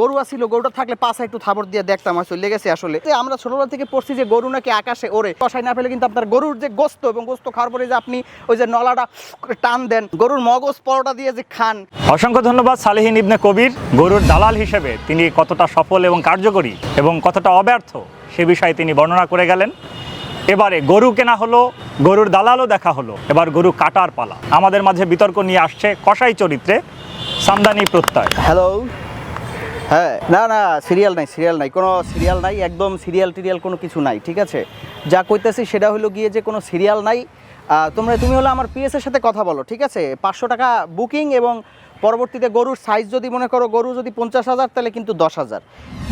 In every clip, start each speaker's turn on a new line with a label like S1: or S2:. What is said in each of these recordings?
S1: গরু আসছিল গরুটা থাকলে পাশে একটু থাবর দিয়ে দেখতাম আসলে লেগেছে আসলে। আমরা ছোটবেলা থেকে পড়ছি যে গরু নাকি আকাশে ওরে কষাই না পেলে কিন্তু আপনার গরুর যে গোস্ত এবং গোস্ত খাওয়ার পরে যে আপনি ওই যে নলাটা টান দেন গরুর মগজ পরোটা দিয়ে যে খান।
S2: অসংখ্য ধন্যবাদ সালেহিন ইবনে কবির গরুর দালাল হিসেবে তিনি কতটা সফল এবং কার্যকরী এবং কতটা অব্যর্থ সে বিষয়ে তিনি বর্ণনা করে গেলেন। এবারে গরু কেনা হলো গরুর দালালও দেখা হলো। এবার গরু কাটার পালা। আমাদের মাঝে বিতর্ক নিয়ে আসছে কসাই চরিত্রে সামদানি প্রত্যয়।
S1: হ্যালো হ্যাঁ না না সিরিয়াল নাই সিরিয়াল নাই। কোনো সিরিয়াল নাই, একদম সিরিয়াল টিরিয়াল কোনো কিছু নাই, ঠিক আছে? যা কইতেছি সেটা হলো গিয়ে যে কোনো সিরিয়াল নাই। তোমরা, তুমি হলো আমার পিএসের সাথে কথা বলো, ঠিক আছে? পাঁচশো টাকা বুকিং এবং পরবর্তীতে গরুর সাইজ যদি মনে করো গরু যদি পঞ্চাশ হাজার, তাহলে কিন্তু দশ হাজার।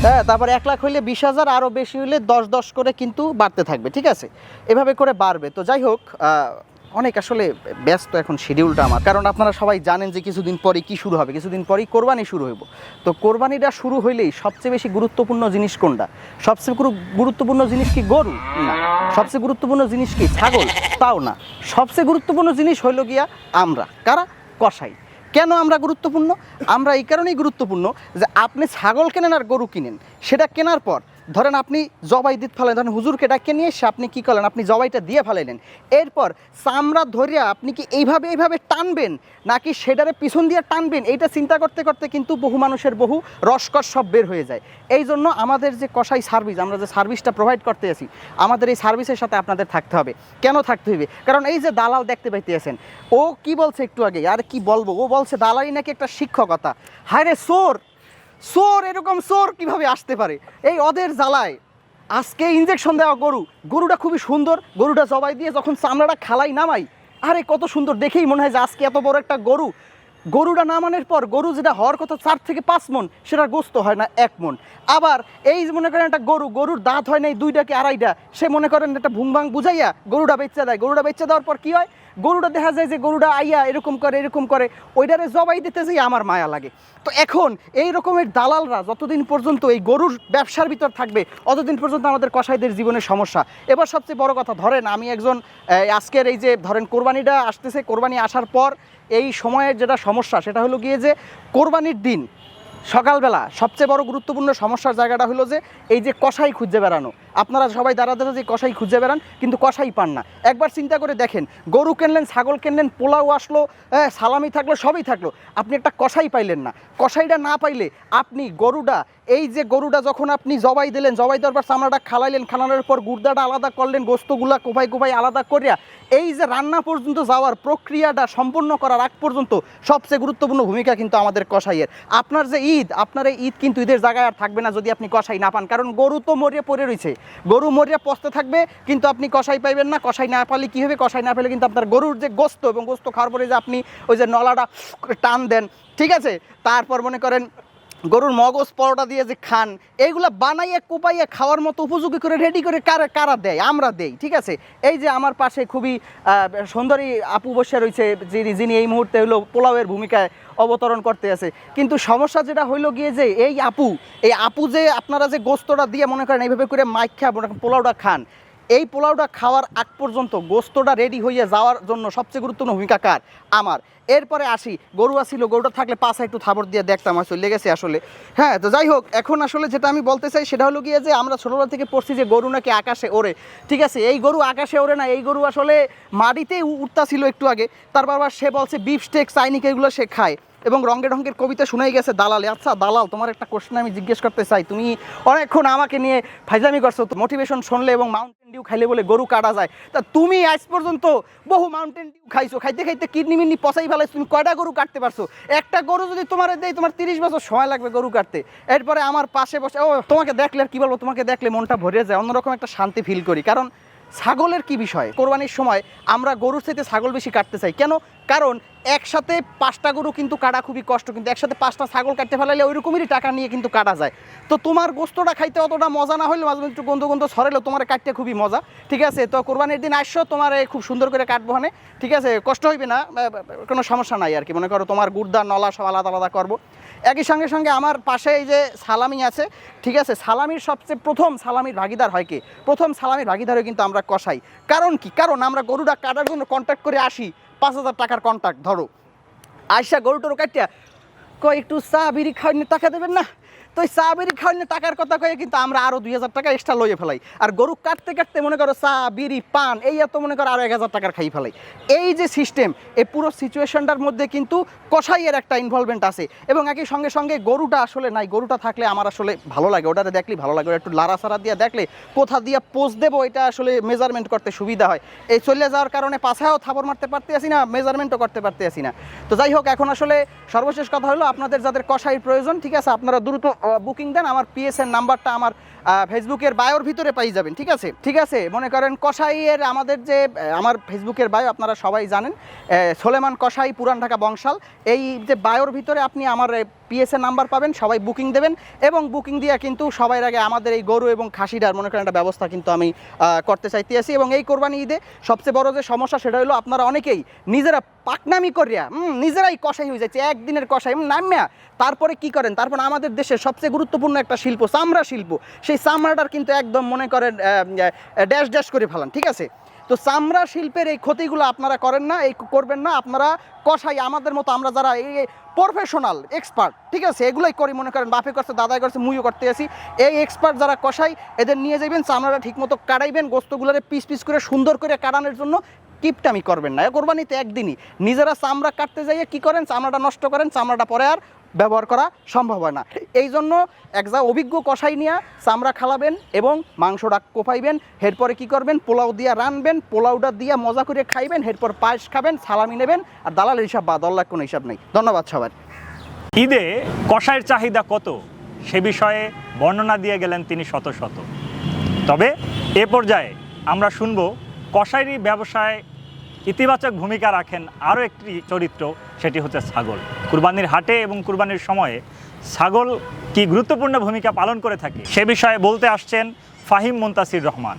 S1: হ্যাঁ তারপর এক লাখ হইলে বিশ হাজার আরও বেশি হইলে দশ দশ করে কিন্তু বাড়তে থাকবে, ঠিক আছে? এভাবে করে বাড়বে। তো যাই হোক অনেক আসলে ব্যস্ত এখন শিডিউলটা আমার। কারণ আপনারা সবাই জানেন যে কিছুদিন পরে কি শুরু হবে, কিছুদিন পরেই কোরবানি শুরু হইব। তো কোরবানিটা শুরু হইলেই সবচেয়ে বেশি গুরুত্বপূর্ণ জিনিস কোনটা? সবচেয়ে গুরু- গুরুত্বপূর্ণ জিনিস কি গরু? না। সবচেয়ে গুরুত্বপূর্ণ জিনিস কি ছাগল? তাও না। সবচেয়ে গুরুত্বপূর্ণ জিনিস হইল গিয়া আমরা। কারা? কসাই। কেন আমরা গুরুত্বপূর্ণ? আমরা এই কারণেই গুরুত্বপূর্ণ যে আপনি ছাগল কেনেন আর গরু কিনেন। সেটা কেনার পর ধরেন আপনি জবাই দিতে ফেলেন, ধরেন হুজুরকে ডাকে নিয়ে এসে আপনি কী করলেন? আপনি জবাইটা দিয়ে ফেলাইলেন। এরপর চামড়া ধরিয়া আপনি কি এইভাবে এইভাবে টানবেন? নাকি সেটারে পিছন দিয়ে টানবেন? এইটা চিন্তা করতে করতে কিন্তু বহু মানুষের বহু রসকস সব বের হয়ে যায়। এই জন্য আমাদের যে কসাই সার্ভিস আমরা যে সার্ভিসটা প্রোভাইড করতে আছি, আমাদের এই সার্ভিসের সাথে আপনাদের থাকতে হবে। কেন থাকতে হবে কারণ এই যে দালাল দেখতে পাইতেছেন, ও কি বলছে একটু আগে? আর কি বলব? ও বলছে দালালি নাকি একটা শিক্ষকতা। হায় রে সোর সোর এরকম সোর কীভাবে আসতে পারে? এই অদের জ্বালায়। আজকে ইঞ্জেকশন দেওয়া গরু। গরুটা খুবই সুন্দর। গরুটা জবাই দিয়ে যখন চামড়াটা খালাই নামাই, আরে কত সুন্দর, দেখেই মনে হয় যে আজকে এত বড় একটা গরু। গরুটা নামানোর পর গরু যেটা হওয়ার কথা চার থেকে পাঁচ মন সেটা গোস্ত হয় না এক মন। আবার এই যে মনে করেন একটা গরু, গরুর দাঁত হয় নাই দুইটা কি আড়াইটা, সে মনে করেন একটা ভুংভাং বুঝাইয়া গরুটা বেচা দেয়। গরুটা বেচা দেওয়ার পর কি হয়? গরুটা দেখা যায় যে গরুটা আইয়া এরকম করে এরকম করে, ওইটারে জবাই দিতে যাই আমার মায়া লাগে। তো এখন এই রকমের দালালরা যতদিন পর্যন্ত এই গরুর ব্যবসার ভিতর থাকবে, অতদিন পর্যন্ত আমাদের কসাইদের জীবনের সমস্যা। এবার সবচেয়ে বড় কথা, ধরেন আমি একজন আজকের এই যে ধরেন কোরবানিটা আসতেছে, কোরবানি আসার পর এই সময়ের যেটা সমস্যা সেটা হলো গিয়ে যে কোরবানির দিন সকালবেলা সবচেয়ে বড় গুরুত্বপূর্ণ সমস্যার জায়গাটা হলো যে এই যে কষাই খুঁজে বেড়ানো। আপনারা সবাই দাঁড়া দাঁড়া যে কষাই খুঁজে বেড়ান কিন্তু কষাই পান না। একবার চিন্তা করে দেখেন গরু কিনলেন ছাগল কিনলেন পোলাও আসলো হ্যাঁ, সালামি থাকল সবই থাকল। আপনি একটা কষাই পাইলেন না। কষাইটা না পাইলে আপনি গরুটা এই যে গরুটা যখন আপনি জবাই দিলেন জবাই দেওয়ার পর চামড়াটা খালাইলেন খালানোর পর গুর্দাটা আলাদা করলেন গোস্তগুলা কোভাই কোভাই আলাদা করিয়া এই যে রান্না পর্যন্ত যাওয়ার প্রক্রিয়াটা সম্পূর্ণ করার আগ পর্যন্ত সবচেয়ে গুরুত্বপূর্ণ ভূমিকা কিন্তু আমাদের কষাইয়ের আপনার যে ঈদ, আপনার এই ঈদ কিন্তু ঈদের জায়গায় আর থাকবে না যদি আপনি কষাই না পান। কারণ গরু তো মরিয়ে পড়ে রয়েছে গরু মরিয়া পস্তে থাকবে, কিন্তু আপনি কষাই পাইবেন না। কষাই না পালে কী হবে? কষাই না পেলে কিন্তু আপনার গরুর যে গোস্ত এবং গোস্ত খাওয়ার পরে যে আপনি ওই যে নলাটা টান দেন, ঠিক আছে? তারপর মনে করেন গরুর মগজ, পরোটা দিয়ে যে খান এইগুলো বানাইয়ে, কুপাইয়ে খাওয়ার মতো উপযোগী করে রেডি করে কারা কারা দেয়? আমরা দেই, ঠিক আছে? এই যে আমার পাশে খুবই সুন্দরী আপু বসে রয়েছে, যিনি যিনি এই মুহূর্তে হলো পোলাওয়ের ভূমিকায় অবতরণ করতে আছে। কিন্তু সমস্যা যেটা হইল গিয়ে যে, এই আপু এই আপু যে আপনারা যে গোস্তটা দিয়ে মনে করেন এইভাবে করে মনে করেন পোলাওটা খান এই পোলাওটা খাওয়ার আগ পর্যন্ত গোস্তটা রেডি হয়ে যাওয়ার জন্য সবচেয়ে গুরুত্বপূর্ণ ভূমিকা কার? আমার। এরপরে আসি। গরু আসছিল গরুটা থাকলে পাশে একটু থাবর দিয়ে দেখতাম আসলে, লেগেছে আসলে। হ্যাঁ তো যাই হোক, এখন আসলে যেটা আমি বলতে চাই সেটা হলো গিয়ে যে আমরা ছোটোবেলা থেকে পড়ছি যে গরু নাকি আকাশে ওড়ে। ঠিক আছে, এই গরু আকাশে ওড়ে না, এই গরু আসলে মাটিতেই উঠতা ছিল একটু আগে। তারপর আবার সে বলছে বিফ স্টেক চাইনিক এগুলো সে খায়। এবং রঙ্গে ঢঙ্গের কবিতা শুনেই গেছে দালালে। আচ্ছা দালাল, তোমার একটা কোশ্চেন আমি জিজ্ঞেস করতে চাই। তুমি অনেকক্ষণ আমাকে নিয়ে ফাইজামি করছ মোটিভেশন শুনলে এবং মাউন্টেন ডিউ খাইলে বলে গরু কাটা যায়। তা তুমি আজ পর্যন্ত বহু মাউন্টেন ডিউ খাইছো। খাইতে খাইতে কিডনি মিডনি পচাই ফেলাইছো, তুমি কয়টা গরু কাটতে পারছ? একটা গরু যদি তোমার দেয়, তোমার তিরিশ বছর সময় লাগবে গরু কাটতে। এরপরে আমার পাশে বসে ও, তোমাকে দেখলে আর কি বলব? তোমাকে দেখলে মনটা ভরে যায়। অন্যরকম একটা শান্তি ফিল করি। কারণ ছাগলের কি বিষয়? কোরবানির সময় আমরা গরুর থেকে ছাগল বেশি কাটতে চাই। কেন? কারণ একসাথে পাঁচটা গরু কিন্তু কাটা খুবই কষ্ট, কিন্তু একসাথে পাঁচটা ছাগল কাটতে ফেলাইলে ওই রকমেরই টাকা নিয়ে কিন্তু কাটা যায়। তো তোমার গোস্তটা খাইতে অতটা মজা না হলে মাঝে একটু গন্ধ গন্ধ সরেলেও তোমার কাটতে খুবই মজা। ঠিক আছে? তো কোরবানির দিন আসছো, তোমার খুব সুন্দর করে কাটবো হানে ঠিক আছে? কষ্ট হইবে না কোনো সমস্যা নাই আর কি মনে করো তোমার গুড়দা, নলা সব আলাদা আলাদা করব। একই সঙ্গে সঙ্গে আমার পাশে এই যে সালামি আছে, ঠিক আছে? সালামির সবচেয়ে প্রথম সালামির ভাগিদার হয় কি? প্রথম সালামির ভাগিদার কিন্তু আমরা কষাই। কারণ কি? কারণ আমরা গরুটা কাটার জন্য কন্ট্যাক্ট করে আসি। পাঁচ হাজার টাকার কন্ট্যাক্ট ধরো। আইসা গরু টরু কাটিয়া কয়, একটু চা, বিড়ি নিয়ে টাকা দেবেন না? তো এই চা বিড়ি খাওয়ালে টাকার কথা কয়ে কিন্তু আমরা আরও দুই হাজার টাকা এক্সট্রা লইয়ে ফেলাই। আর গরু কাটতে কাটতে মনে করো চা, বিড়ি, পান, এই এত মনে করো আরও এক হাজার টাকার খাই ফেলাই। এই যে সিস্টেম এই পুরো সিচুয়েশনটার মধ্যে কিন্তু কষাইয়ের একটা ইনভলভমেন্ট আছে। এবং একই সঙ্গে সঙ্গে গরুটা আসলে নাই, গরুটা থাকলে আমার আসলে ভালো লাগে ওটাতে দেখলে ভালো লাগে একটু লাড়াচাড়া দিয়ে দেখলে কোথা দিয়ে পোজ দেবো, এটা আসলে মেজারমেন্ট করতে সুবিধা হয়। এই চলে যাওয়ার কারণে পাছাও থাবর মারতে পারতে আসি না মেজারমেন্টও করতে পারতে আসি না। তো যাই হোক, এখন আসলে সর্বশেষ কথা হলো আপনাদের যাদের কষাই প্রয়োজন, ঠিক আছে, আপনারা দ্রুত বুকিং দেন। আমার পিএসএর নাম্বারটা আমার ফেসবুকের বায়োর ভিতরে পাই যাবেন, ঠিক আছে? ঠিক আছে? মনে করেন কষাইয়ের আমাদের যে আমার ফেসবুকের বায়ো আপনারা সবাই জানেন সোলেমান কষাই পুরান ঢাকা বংশাল। এই যে বায়োর ভিতরে আপনি আমার পিএসএ নাম্বার পাবেন, সবাই বুকিং দেবেন এবং বুকিং দিয়ে কিন্তু সবাই আগে আমাদের এই গরু এবং খাসিটার মনে করেন একটা ব্যবস্থা কিন্তু আমি করতে চাইতে আছি এবং এই কোরবানি ঈদে সবচেয়ে বড় যে সমস্যা সেটা হলো আপনারা অনেকেই নিজেরা পাকনামি করিয়া নিজেরাই কষাই হয়ে যাচ্ছে, একদিনের কষাই নামিয়া তারপরে কি করেন? তারপর আমাদের দেশের সবচেয়ে গুরুত্বপূর্ণ একটা শিল্প, চামড়া শিল্প। সেই চামড়াটার কিন্তু একদম মনে করেন ড্যাশ ড্যাশ করে ফেলান, ঠিক আছে? তো চামড়া শিল্পের এই ক্ষতিগুলো আপনারা করেন না, এই করবেন না, আপনারা কষাই আমাদের মতো আমরা যারা এই প্রফেশনাল এক্সপার্ট ঠিক আছে? এগুলোই করি, মনে করেন বাপে করছে, দাদাই করছে, মুইও করতে আসি এই এক্সপার্ট যারা কষাই, এদের নিয়ে যাবেন চামড়াটা ঠিকমতো কাটাইবেন গোস্তগুলোরে পিস পিস করে সুন্দর করে কাটানোর জন্য কিপটামি করবেন না। এ কোরবানিতে একদিনই নিজেরা চামড়া কাটতে যাইয়ে কি করেন? চামড়াটা নষ্ট করেন, চামড়াটা পরে আর ব্যবহার করা সম্ভব হয় না। এই জন্য এক যা অভিজ্ঞ কষাই নিয়ে চামড়া খালাবেন এবং মাংসটা কোপাইবেন, এরপরে কি করবেন? পোলাও দিয়া রানবেন, পোলাওটা দিয়া মজা করে খাইবেন, এরপর পায়েস খাবেন, সালামি নেবেন, আর দালালের হিসাব বাদ অল্লাহ কোনো হিসাব নেই। ধন্যবাদ সবার।
S2: ঈদে কষাইয়ের চাহিদা কত? সে বিষয়ে বর্ণনা দিয়ে গেলেন তিনি শত শত। তবে এ পর্যায়ে আমরা শুনব কষাইরি ব্যবসায় ইতিবাচক ভূমিকা রাখেন আরও একটি চরিত্র, সেটি হচ্ছে ছাগল। কুরবানির হাটে এবং কুরবানির সময়ে ছাগল কি গুরুত্বপূর্ণ ভূমিকা পালন করে থাকে সে বিষয়ে বলতে আসছেন ফাহিম মুন্তাসির রহমান।